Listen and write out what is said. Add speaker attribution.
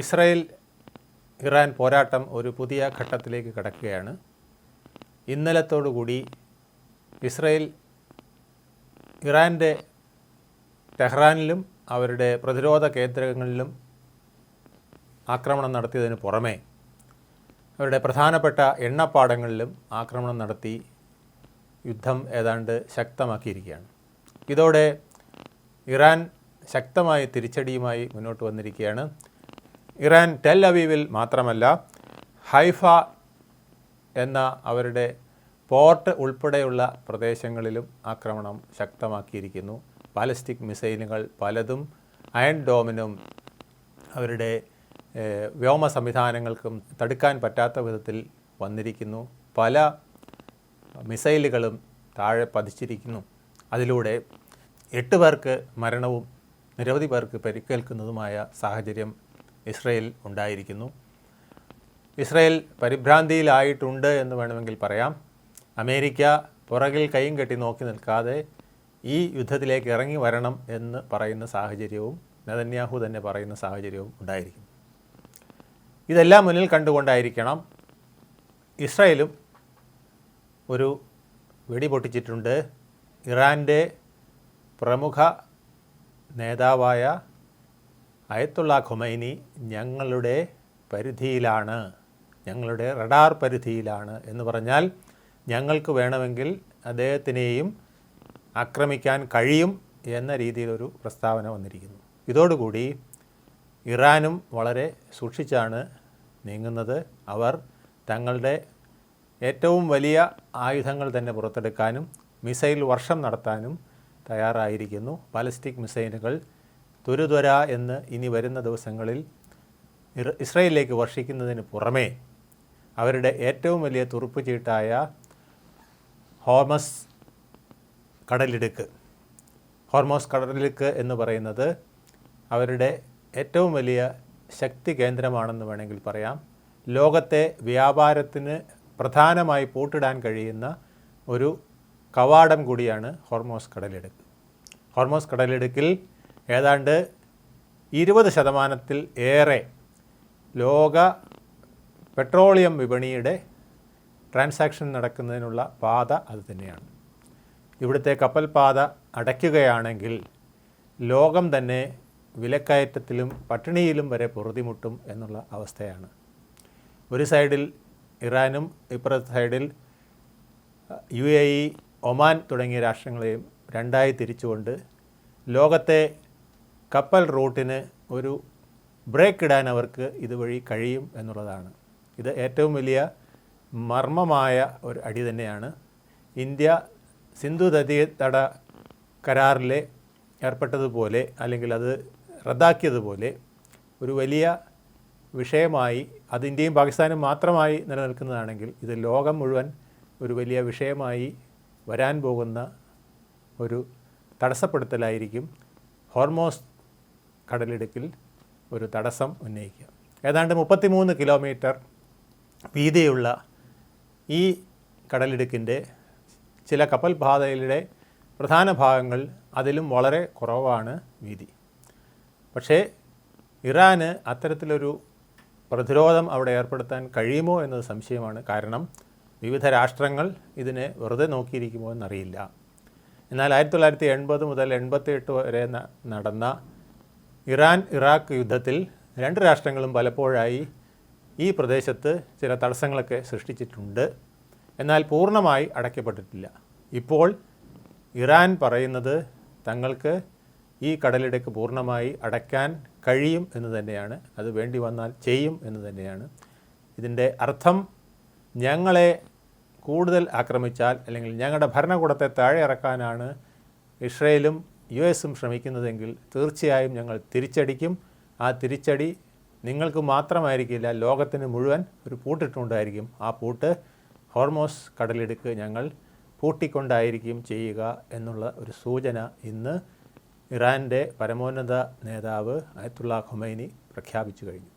Speaker 1: Israel Iran പോരാട്ടം ഒരു പുതിയ ഘട്ടത്തിലേക്ക് കടക്കുകയാണ്. ഇന്നലത്തോടുകൂടി ഇസ്രായേൽ ഇറാന്റെ ടെഹ്റാനിലും അവരുടെ പ്രതിരോധ കേന്ദ്രങ്ങളിലും ആക്രമണം നടത്തിയതിന് പുറമെ അവരുടെ പ്രധാനപ്പെട്ട എണ്ണപ്പാടങ്ങളിലും ആക്രമണം നടത്തി യുദ്ധം ഏതാണ്ട് ശക്തമാക്കിയിരിക്കുകയാണ്. ഇതോടെ ഇറാൻ ശക്തമായ തിരിച്ചടിയുമായി മുന്നോട്ട് വന്നിരിക്കുകയാണ്. ഇറാൻ ടെൽ അവീവിൽ മാത്രമല്ല ഹൈഫ എന്ന അവരുടെ പോർട്ട് ഉൾപ്പെടെയുള്ള പ്രദേശങ്ങളിലും ആക്രമണം ശക്തമാക്കിയിരിക്കുന്നു. ബാലിസ്റ്റിക് മിസൈലുകൾ പലതും അയൺ ഡോമിനും അവരുടെ വ്യോമ സംവിധാനങ്ങൾക്കും തടുക്കാൻ പറ്റാത്ത വിധത്തിൽ വന്നിരിക്കുന്നു. പല മിസൈലുകളും താഴെ പതിച്ചിരിക്കുന്നു. അതിലൂടെ എട്ട് പേർക്ക് മരണവും നിരവധി പേർക്ക് പരിക്കേൽക്കുന്നതുമായ സാഹചര്യം ഇസ്രയേൽ ഉണ്ടായിരിക്കുന്നു. ഇസ്രയേൽ പരിഭ്രാന്തിയിലായിട്ടുണ്ട് എന്ന് വേണമെങ്കിൽ പറയാം. അമേരിക്ക പുറകിൽ കൈയും കെട്ടി നോക്കി നിൽക്കാതെ ഈ യുദ്ധത്തിലേക്ക് ഇറങ്ങി വരണം എന്ന് പറയുന്ന സാഹചര്യവും നെതന്യാഹു തന്നെ പറയുന്ന സാഹചര്യവും ഉണ്ടായിരിക്കും ഇതെല്ലാം മുന്നിൽ കണ്ടുകൊണ്ടായിരിക്കണം ഇസ്രയേലും ഒരു വെടി പൊട്ടിച്ചിട്ടുണ്ട്. ഇറാന്റെ പ്രമുഖ നേതാവായ അയത്തുള്ള ഖുമൈനി ഞങ്ങളുടെ പരിധിയിലാണ് ഞങ്ങളുടെ റഡാർ പരിധിയിലാണ് എന്ന് പറഞ്ഞാൽ ഞങ്ങൾക്ക് വേണമെങ്കിൽ അദ്ദേഹത്തിനെയും ആക്രമിക്കാൻ കഴിയും എന്ന രീതിയിലൊരു പ്രസ്താവന വന്നിരിക്കുന്നു. ഇതോടുകൂടി ഇറാനും വളരെ സൂക്ഷിച്ചാണ് നീങ്ങുന്നത്. അവർ തങ്ങളുടെ ഏറ്റവും വലിയ ആയുധങ്ങൾ തന്നെ പുറത്തെടുക്കാനും മിസൈൽ വർഷം നടത്താനും തയ്യാറായിരിക്കുന്നു. ബാലിസ്റ്റിക് മിസൈലുകൾ തുരുത്വര എന്ന് ഇനി വരുന്ന ദിവസങ്ങളിൽ ഇസ്രയേലിലേക്ക് വർഷിക്കുന്നതിന് പുറമേ അവരുടെ ഏറ്റവും വലിയ തുറുപ്പ് ചീട്ടായ ഹോമസ് കടലിടുക്ക്. ഹോർമോസ് കടലിടുക്ക് എന്ന് പറയുന്നത് അവരുടെ ഏറ്റവും വലിയ ശക്തി കേന്ദ്രമാണെന്ന് വേണമെങ്കിൽ പറയാം. ലോകത്തെ വ്യാപാരത്തിന് പ്രധാനമായി പൂട്ടിടാൻ കഴിയുന്ന ഒരു കവാടം കൂടിയാണ് ഹോർമോസ് കടലിടുക്ക്. ഹോർമോസ് കടലിടുക്കിൽ ഏതാണ്ട് ഇരുപത് ശതമാനത്തിൽ ഏറെ ലോക പെട്രോളിയം വിപണിയുടെ ട്രാൻസാക്ഷൻ നടക്കുന്നതിനുള്ള പാത അത് തന്നെയാണ്. ഇവിടുത്തെ കപ്പൽ പാത അടയ്ക്കുകയാണെങ്കിൽ ലോകം തന്നെ വിലക്കയറ്റത്തിലും പട്ടിണിയിലും വരെ പൊറുതിമുട്ടും എന്നുള്ള അവസ്ഥയാണ്. ഒരു സൈഡിൽ ഇറാനും ഇപ്പുറത്തെ സൈഡിൽ യു എ ഇ ഒമാൻ തുടങ്ങിയ രാഷ്ട്രങ്ങളെയും രണ്ടായി തിരിച്ചുകൊണ്ട് ലോകത്തെ കപ്പൽ റൂട്ടിന് ഒരു ബ്രേക്ക് ഇടാൻ അവർക്ക് ഇതുവഴി കഴിയും എന്നുള്ളതാണ്. ഇത് ഏറ്റവും വലിയ മർമ്മമായ ഒരു അടി തന്നെയാണ്. ഇന്ത്യ സിന്ധു തട കരാറിലെ ഏർപ്പെട്ടതുപോലെ അല്ലെങ്കിൽ അത് റദ്ദാക്കിയതുപോലെ ഒരു വലിയ വിഷയമായി അത് ഇന്ത്യയും പാകിസ്ഥാനും മാത്രമായി നിലനിൽക്കുന്നതാണെങ്കിൽ ഇത് ലോകം മുഴുവൻ ഒരു വലിയ വിഷയമായി വരാൻ പോകുന്ന ഒരു തടസ്സപ്പെടുത്തലായിരിക്കും. ഹോർമോസ് കടലിടുക്കിൽ ഒരു തടസ്സം ഉന്നയിക്കുക. ഏതാണ്ട് മുപ്പത്തിമൂന്ന് കിലോമീറ്റർ വീതിയുള്ള ഈ കടലിടുക്കിന്റെ ചില കപ്പൽ പാതയിലെ പ്രധാന ഭാഗങ്ങൾ അതിലും വളരെ കുറവാണ് വീതി. പക്ഷേ ഇറാന് അത്തരത്തിലൊരു പ്രതിരോധം അവിടെ ഏർപ്പെടുത്താൻ കഴിയുമോ എന്നത് സംശയമാണ്. കാരണം വിവിധ രാഷ്ട്രങ്ങൾ ഇതിനെ വെറുതെ നോക്കിയിരിക്കുമോ എന്നറിയില്ല. എന്നാൽ ആയിരത്തി തൊള്ളായിരത്തി എൺപത് മുതൽ എൺപത്തി എട്ട് വരെ നടന്ന ഇറാൻ ഇറാഖ് യുദ്ധത്തിൽ രണ്ട് രാഷ്ട്രങ്ങളും പലപ്പോഴായി ഈ പ്രദേശത്ത് ചില തടസ്സങ്ങളൊക്കെ സൃഷ്ടിച്ചിട്ടുണ്ട്. എന്നാൽ പൂർണമായി അടയ്ക്കപ്പെട്ടിട്ടില്ല. ഇപ്പോൾ ഇറാൻ പറയുന്നത് തങ്ങൾക്ക് ഈ കടലിടയ്ക്ക് പൂർണമായി അടയ്ക്കാൻ കഴിയും എന്ന് തന്നെയാണ്. അത് വേണ്ടി വന്നാൽ ചെയ്യും എന്ന് തന്നെയാണ്. ഇതിന്റെ അർത്ഥം ഞങ്ങളെ കൂടുതൽ ആക്രമിച്ചാൽ അല്ലെങ്കിൽ ഞങ്ങളുടെ ഭരണകൂടത്തെ താഴെ ഇറക്കാനാണ് ഇസ്രയേലും യു എസും ശ്രമിക്കുന്നതെങ്കിൽ തീർച്ചയായും ഞങ്ങൾ തിരിച്ചടിക്കും. ആ തിരിച്ചടി നിങ്ങൾക്ക് മാത്രമായിരിക്കില്ല ലോകത്തിന് മുഴുവൻ ഒരു പൂട്ടിട്ടുണ്ടായിരിക്കും. ആ പൂട്ട് ഹോർമോസ് കടലിടുക്ക് ഞങ്ങൾ പൂട്ടിക്കൊണ്ടായിരിക്കും ചെയ്യുക എന്നുള്ള ഒരു സൂചന ഇന്ന് ഇറാന്റെ പരമോന്നത നേതാവ് അയത്തുള്ള ഖുമൈനി പ്രഖ്യാപിച്ചു കഴിഞ്ഞു.